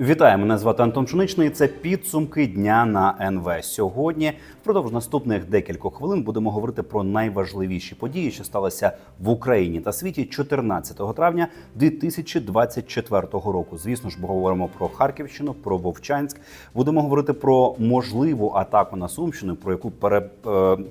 Вітаю, мене звати Антон Пшеничний. Це підсумки дня на НВ. Сьогодні, впродовж наступних декількох хвилин, будемо говорити про найважливіші події, що сталися в Україні та світі 14 травня 2024 року. Звісно ж, ми говоримо про Харківщину, про Вовчанськ. Будемо говорити про можливу атаку на Сумщину, про яку е,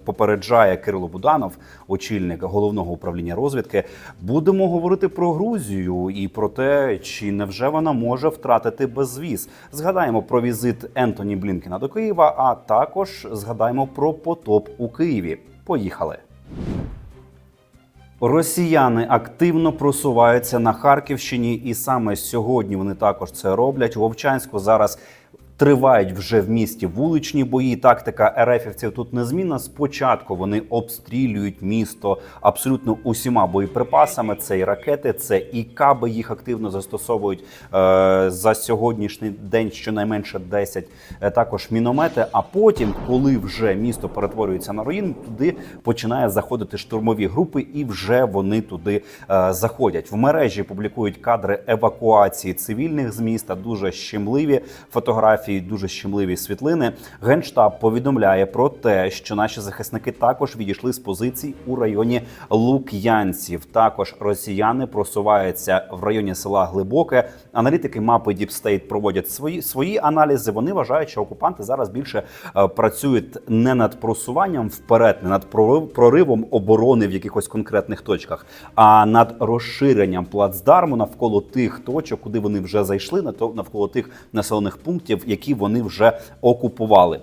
попереджає Кирило Буданов, очільник головного управління розвідки. Будемо говорити про Грузію і про те, чи невже вона може втратити безвіз. Згадаємо про візит Ентоні Блінкена до Києва, а також згадаємо про потоп у Києві. Поїхали. Росіяни активно просуваються на Харківщині, і саме сьогодні вони також це роблять. У Вовчанську зараз тривають вже в місті вуличні бої. Тактика ерефівців тут незмінна. Спочатку вони обстрілюють місто абсолютно усіма боєприпасами. Це і ракети, це і каби. Їх активно застосовують е, за сьогоднішній день. Щонайменше 10 е, також міномети. А потім, коли вже місто перетворюється на руїн, туди починає заходити штурмові групи, і вже вони туди е, заходять. В мережі публікують кадри евакуації цивільних з міста. Дуже щемливі фотографії, дуже щемливі світлини. Генштаб повідомляє про те, що наші захисники також відійшли з позицій у районі Лук'янців. Також росіяни просуваються в районі села Глибоке. Аналітики мапи State проводять свої свої аналізи. Вони вважають, що окупанти зараз більше е, працюють не над просуванням вперед, не над проривом оборони в якихось конкретних точках, а над розширенням плацдарму навколо тих точок, куди вони вже зайшли, навколо тих населених пунктів, які вони вже окупували.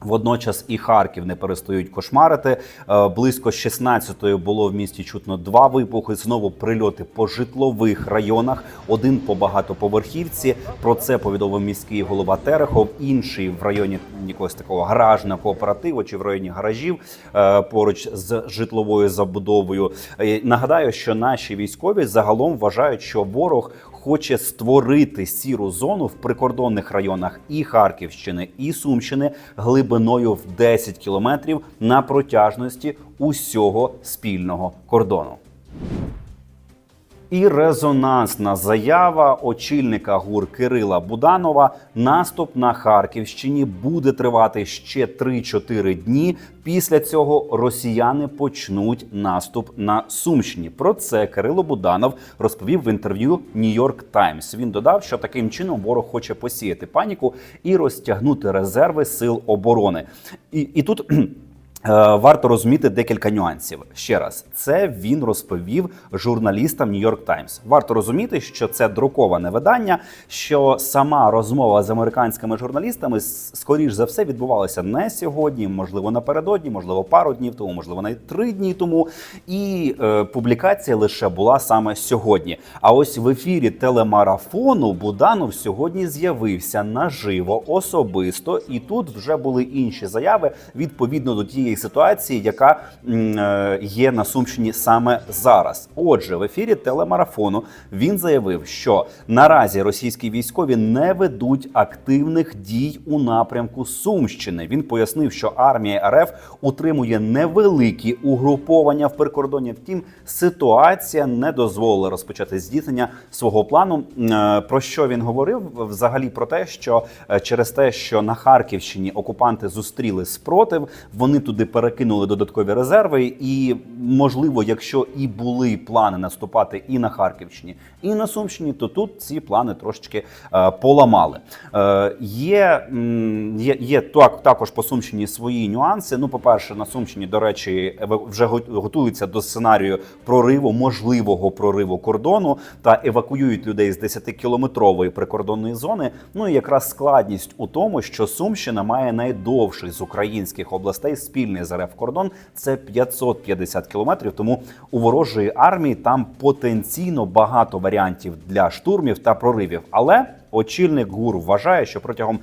Водночас і Харків не перестають кошмарити. Е, Близько 16-ї було в місті чутно два вибухи. Знову прильоти по житлових районах. Один по багатоповерхівці. Про це повідомив міський голова Терехов. Інший в районі якогось такого гаражного кооперативу чи в районі гаражів е, поруч з житловою забудовою. Е, Нагадаю, що наші військові загалом вважають, що ворог хоче створити сіру зону в прикордонних районах і Харківщини, і Сумщини глибиною в 10 кілометрів на протяжності усього спільного кордону. І резонансна заява очільника ГУР Кирила Буданова. Наступ на Харківщині буде тривати ще 3-4 дні. Після цього росіяни почнуть наступ на Сумщині. Про це Кирило Буданов розповів в інтерв'ю Нью-Йорк Таймс. Він додав, що таким чином ворог хоче посіяти паніку і розтягнути резерви сил оборони. І, і тут. Е, Варто розуміти декілька нюансів. Ще раз, це він розповів журналістам New York Times. Варто розуміти, що це друковане видання, що сама розмова з американськими журналістами скоріш за все відбувалася не сьогодні, можливо, напередодні, можливо, пару днів тому, можливо, навіть три дні тому. І е, публікація лише була саме сьогодні. А ось в ефірі телемарафону Буданов сьогодні з'явився наживо особисто, і тут вже були інші заяви відповідно до тієї ситуації, яка е, є на Сумщині саме зараз. Отже, в ефірі телемарафону він заявив, що наразі російські військові не ведуть активних дій у напрямку Сумщини. Він пояснив, що армія РФ утримує невеликі угруповання в прикордонні. Втім, ситуація не дозволила розпочати здійснення свого плану. Е, Про що він говорив? Взагалі про те, що е, через те, що на Харківщині окупанти зустріли спротив, вони туди перекинули додаткові резерви, і можливо, якщо і були плани наступати і на Харківщині, і на Сумщині, то тут ці плани трошечки е, поламали. Е, є, є, є так, також по Сумщині свої нюанси. Ну, по-перше, на Сумщині, до речі, вже готуються до сценарію прориву, можливого прориву кордону та евакуюють людей з 10-кілометрової прикордонної зони. Ну і якраз складність у тому, що Сумщина має найдовший з українських областей спільний з РФ кордон. Це 550 кілометрів. Тому у ворожої армії там потенційно багато варіантів для штурмів та проривів. Але Очільник ГУР вважає, що протягом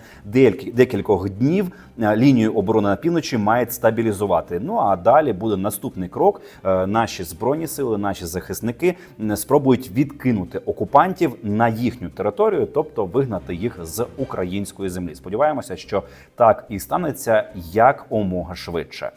декількох днів е, лінію оборони на півночі мають стабілізувати. Ну а далі буде наступний крок. Е, Наші збройні сили, наші захисники спробують відкинути окупантів на їхню територію, тобто вигнати їх з української землі. Сподіваємося, що так і станеться якомога швидше.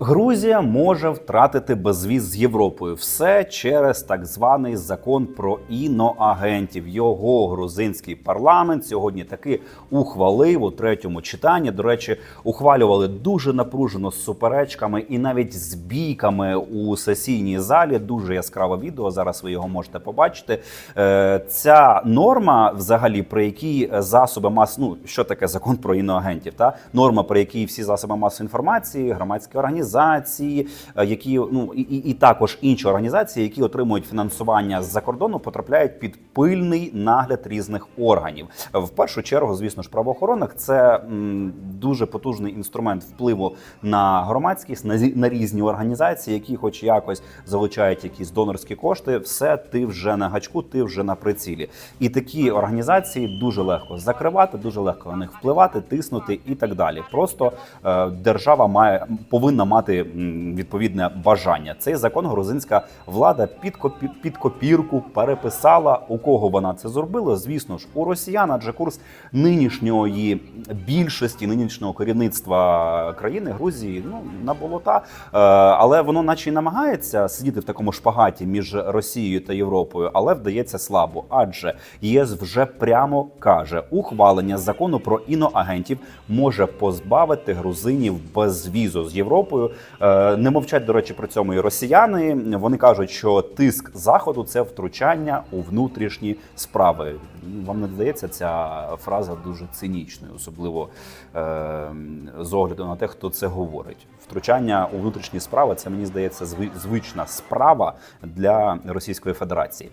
Грузія може втратити безвіз з Європою. Все через так званий закон про іноагентів. Його грузинський парламент сьогодні таки ухвалив у третьому читанні. До речі, ухвалювали дуже напружено з суперечками і навіть з бійками у сесійній залі. Дуже яскраве відео. Зараз ви його можете побачити. Е, Ця норма, взагалі, при якій засоби мас... ну що таке закон про іноагентів? Та норма, при якій всі засоби масової інформації, громадські організації, е, які ну і, і, і також інші організації, які отримують фінансування з-за кордону, потрапляють під пильний нагляд різних органів. В першу чергу, звісно ж, правоохоронних це м, дуже потужний інструмент впливу на громадськість, на, на різні організації, які, хоч якось, залучають якісь донорські кошти. Все ти вже на гачку, ти вже на прицілі. І такі організації дуже легко закривати, дуже легко на них впливати, тиснути і так далі. Просто е, держава має повинна мати м, відповідне бажання. Цей закон грузинська влада під копі, під копірку переписала. У кого вона це зробила? Звісно ж, у росіян, адже курс нинішньої більшості нинішнього керівництва країни Грузії ну на болота, Е, але воно, наче й намагається сидіти в такому шпагаті між Росією та Європою, але вдається слабо. Адже ЄС вже прямо каже, ухвалення закону про іноагентів може позбавити грузинів безвізу з Європою. Е, Не мовчать, до речі, при цьому і росіяни. Вони кажуть, що тиск заходу це втручання у внутрішні справи. Вам не здається ця фраза дуже цинічною, особливо е, з огляду на те, хто це говорить. Втручання у внутрішні справи це мені здається звична справа для Російської Федерації.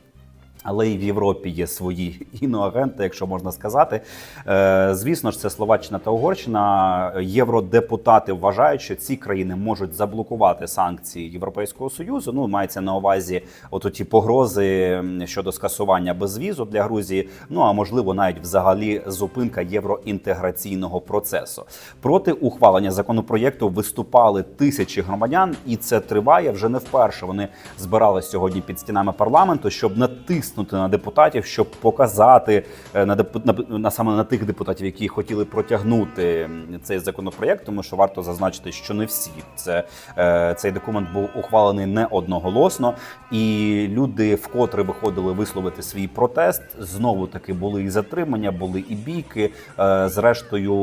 Але і в Європі є свої іноагенти, якщо можна сказати. Е, Звісно ж, це Словаччина та Угорщина. Євродепутати вважають, що ці країни можуть заблокувати санкції Європейського союзу. Ну мається на увазі от ті погрози щодо скасування безвізу для Грузії. Ну а можливо, навіть взагалі зупинка євроінтеграційного процесу. Проти ухвалення законопроєкту виступали тисячі громадян, і це триває вже не вперше. Вони збирались сьогодні під стінами парламенту, щоб натиснути на депутатів, щоб показати е, на депу- на, саме на тих депутатів, які хотіли протягнути цей законопроєкт, тому що варто зазначити, що не всі це е, цей документ був ухвалений не одноголосно, і люди вкотре виходили висловити свій протест. Знову таки були і затримання, були і бійки. Е, Зрештою,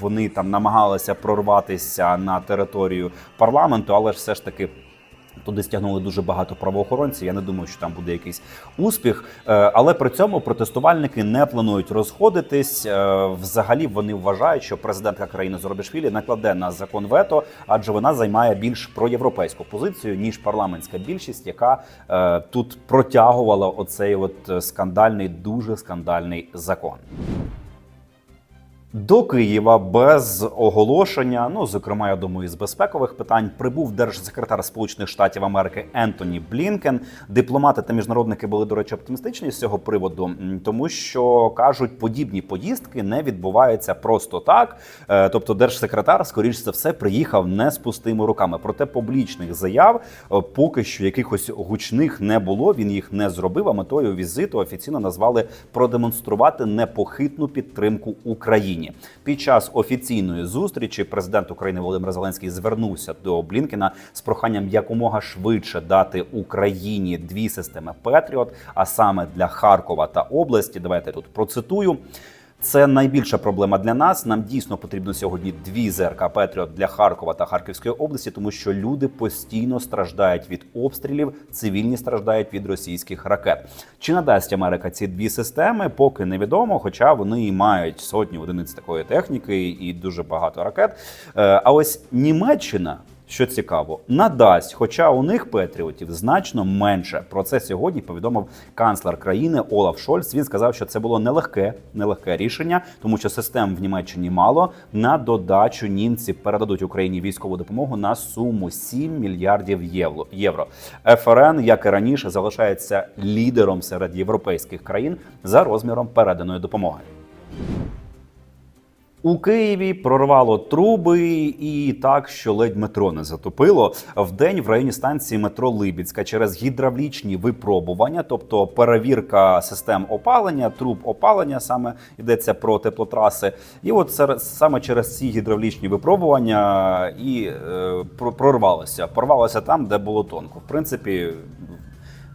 вони там намагалися прорватися на територію парламенту, але ж все ж таки. Туди стягнули дуже багато правоохоронців. Я не думаю, що там буде якийсь успіх. Е, Але при цьому протестувальники не планують розходитись. Е, Взагалі вони вважають, що президентка країни Зоробішвілі накладе на закон вето, адже вона займає більш проєвропейську позицію ніж парламентська більшість, яка е, тут протягувала оцей от скандальний, дуже скандальний закон. До Києва без оголошення, ну зокрема, я думаю, з безпекових питань прибув держсекретар Сполучених Штатів Америки Ентоні Блінкен. Дипломати та міжнародники були, до речі, оптимістичні з цього приводу, тому що кажуть, подібні поїздки не відбуваються просто так. Е, Тобто, держсекретар, скоріш за все, приїхав не з пустими руками. Проте публічних заяв е, поки що якихось гучних не було. Він їх не зробив. А метою візиту офіційно назвали продемонструвати непохитну підтримку Україні. Під час офіційної зустрічі президент України Володимир Зеленський звернувся до Блінкена з проханням якомога швидше дати Україні дві системи Петріот, а саме для Харкова та області. Давайте тут процитую. Це найбільша проблема для нас. Нам дійсно потрібно сьогодні дві ЗРК Петріот для Харкова та Харківської області, тому що люди постійно страждають від обстрілів, цивільні страждають від російських ракет. Чи надасть Америка ці дві системи? Поки невідомо, хоча вони і мають сотні одиниць такої техніки і дуже багато ракет. Е, А ось Німеччина що цікаво, надасть, хоча у них патріотів значно менше. Про це сьогодні повідомив канцлер країни Олаф Шольц. Він сказав, що це було нелегке, нелегке рішення, тому що систем в Німеччині мало. На додачу німці передадуть Україні військову допомогу на суму 7 мільярдів євро. євро. ФРН, як і раніше, залишається лідером серед європейських країн за розміром переданої допомоги. У Києві прорвало труби і так, що ледь метро не затопило. Вдень в районі станції метро Либідська через гідравлічні випробування, тобто перевірка систем опалення, труб опалення, саме йдеться про теплотраси. І от саме через ці гідравлічні випробування і е, прорвалося. Порвалося там, де було тонко. В принципі,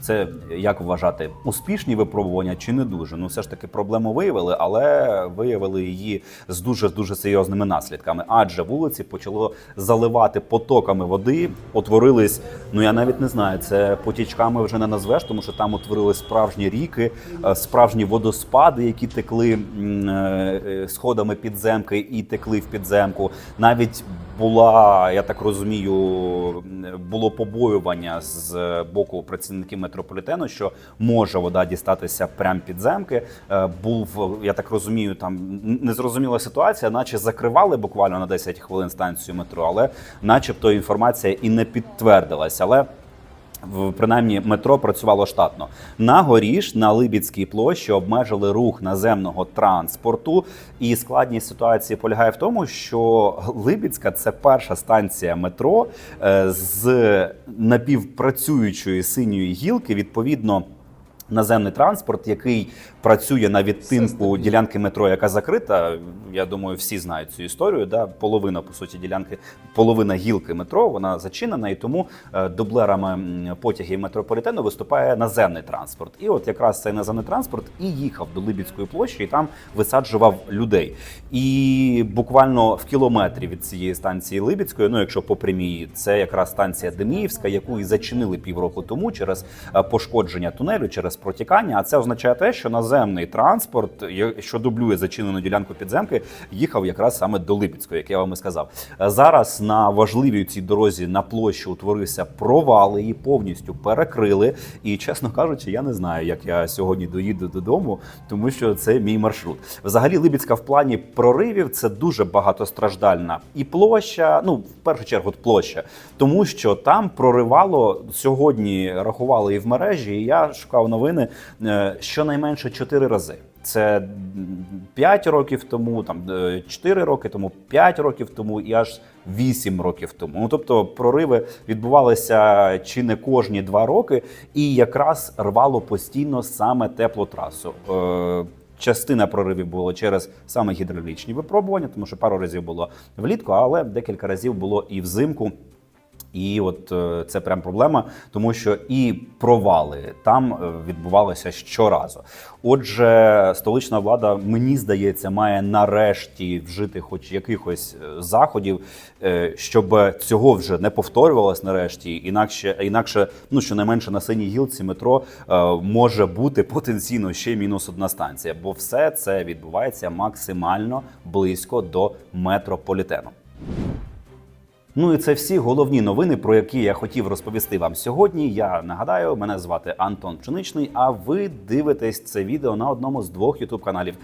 це як вважати успішні випробування чи не дуже? Ну, все ж таки проблему виявили, але виявили її з дуже дуже серйозними наслідками. Адже вулиці почало заливати потоками води, утворились. Ну я навіть не знаю, це потічками вже не назвеш, тому що там утворились справжні ріки, е, справжні водоспади, які текли е, е, сходами підземки і текли в підземку. Навіть була, я так розумію, було побоювання з боку працівників метрополітену, що може вода дістатися прямо під земки. Е, Був, я так розумію, там незрозуміла ситуація, наче закривали буквально на 10 хвилин станцію метро, але начебто інформація і не підтвердилась. Але принаймні метро працювало штатно. На горіш на Либідській площі обмежили рух наземного транспорту. І складність ситуації полягає в тому, що Либідська це перша станція метро е, з напівпрацюючої синьої гілки. Відповідно. Наземний транспорт, який працює на відтинку ділянки метро, яка закрита. Я думаю, всі знають цю історію. Да? Половина по суті ділянки, половина гілки метро, вона зачинена, і тому е, дублерами потягів метрополітену виступає наземний транспорт. І от якраз цей наземний транспорт і їхав до Либідської площі, і там висаджував людей. І буквально в кілометрі від цієї станції Либідської, ну якщо по прямій, це якраз станція Деміївська, яку і зачинили півроку тому через е, пошкодження тунелю, через протікання. А це означає те, що наземний транспорт, що дублює зачинену ділянку підземки, їхав якраз саме до Липецької, як я вам і сказав. Зараз на важливій цій дорозі на площі утворився провал, її повністю перекрили. І чесно кажучи, я не знаю, як я сьогодні доїду додому, тому що це мій маршрут. Взагалі, Либідська в плані проривів це дуже багатостраждальна і площа. Ну, в першу чергу, площа, тому що там проривало сьогодні. Рахували і в мережі. І я шукав новини е, щонайменше 4 рази. Це 5 років тому, там 4 роки тому, 5 років тому і аж 8 років тому. Ну тобто прориви відбувалися чи не кожні 2 роки, і якраз рвало постійно саме теплотрасу. Е, Частина проривів було через саме гідравлічні випробування, тому що пару разів було влітку, але декілька разів було і взимку. І от е, це прям проблема, тому що і провали там е, відбувалися щоразу. Отже, столична влада, мені здається, має нарешті вжити хоч якихось е, заходів, щоб цього вже не повторювалось нарешті. Інакше, інакше, ну щонайменше на синій гілці метро може бути потенційно ще мінус одна станція, бо все це відбувається максимально близько до метрополітену. Ну і це всі головні новини, про які я хотів розповісти вам сьогодні. Я нагадаю, мене звати Антон Пшеничний. А ви дивитесь це відео на одному з двох ютуб каналів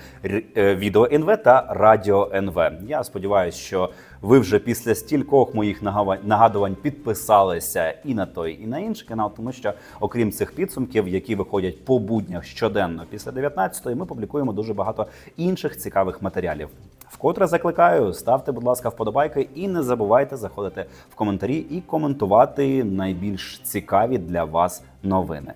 Відео НВ та Радіо НВ. Я сподіваюся, що ви вже після стількох моїх нагадувань підписалися і на той, і на інший канал, тому що окрім цих підсумків, які виходять по буднях щоденно після 19-ї, ми публікуємо дуже багато інших цікавих матеріалів. Вкотре закликаю, ставте, будь ласка, вподобайки і не забувайте заходити в коментарі і коментувати найбільш цікаві для вас новини.